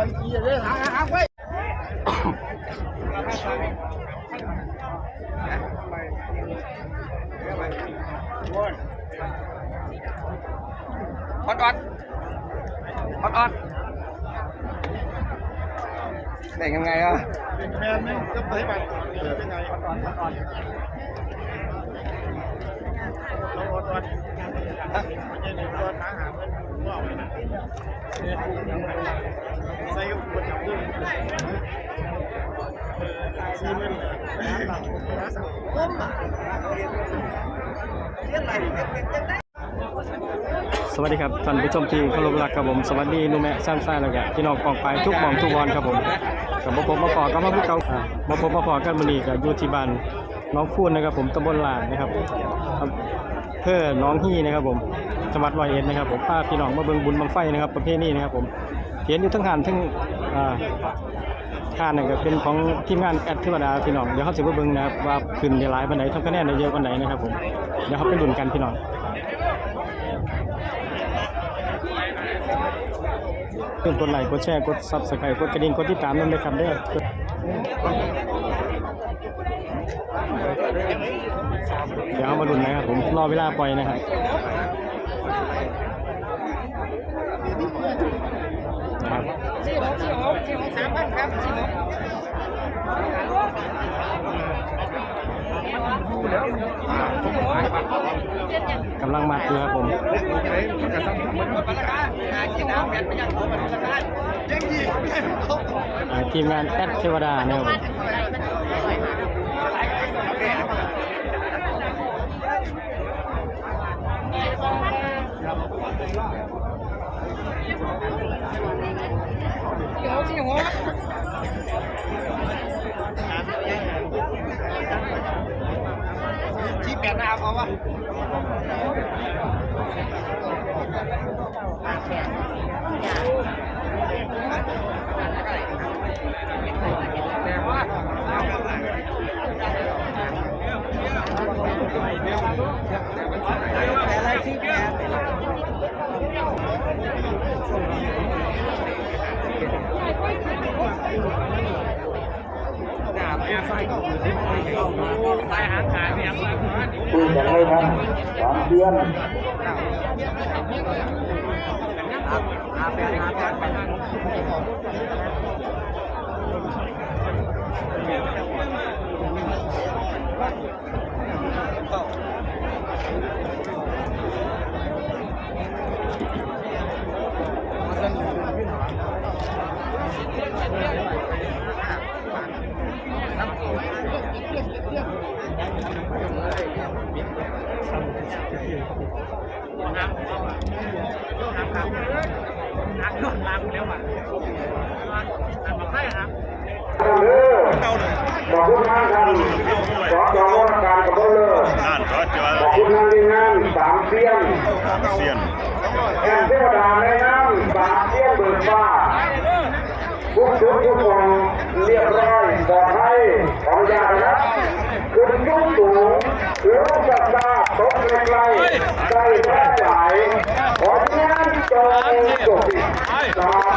ออดออดออดออดเด็กยังไงอะแมนนี่ก็ไปไปเป็นไงออนออน สวัสดีครับท่านผู้ชมที่เคารพรักครับผมสวัสดีนุ่มแม่ซ้ำซ่าแล้วก็พี่น้องกองไปทุกหมองทุกวันครับผมกับมาพบมาพอกับมาพูดเก่ามาพบมาพอกันมือนี้ก็อยู่ที่บ้าน น้องคูนนะครับผมตำบลหลาดนะครับอำเพื่อน้องฮี่นะครับผมจังหวัดร้อยเอ็ดนะครับผมพาพี่น้องมาเบิงบุญบังไฟนะครับประเภทนี้นะครับผมเห็นอยู่ทั้งหานทั้งอ่าท่านนั่นก็เป็นของทีมงานแอดเทวดาพี่น้องเดี๋ยวเขาจะมาเบิงนะครับว่าขึ้นได้หลายปานใดทำคะแนนได้เยอะปานใดนะครับผมเดี๋ยวเขาไปลุ้นกันพี่น้องเพื่อนกดไลค์กดแชร์กดซับสไครต์กดกระดิ่งกดติดตามนั่นเลยครับเด้อ เดี๋ยวเอามาดุนนะครับผมรอเวลาปล่อยนะครับครับกำลังมัดอยู่ครับผมทีมงานแอดเทวดานะครับผม ชี้แปดหน้าเอาวะ คุยกันเลยครับสามเดือน ขอบคุณมากครับขอจองว่าการกับเบอร์นั่นก็จะขอบคุณทางทีมงานสามเสียนเซียนแอนเทวดาในน้ำสามเสียนเบิกฟ้าทุกชุดทุกคนเรียบร้อยปลอดภัยขออนุญาตนะครับขึ้นยุ่งสูงหรือว่าจับตา ตกไกลๆใจแท้หลายขอทีมงานจองจบสาม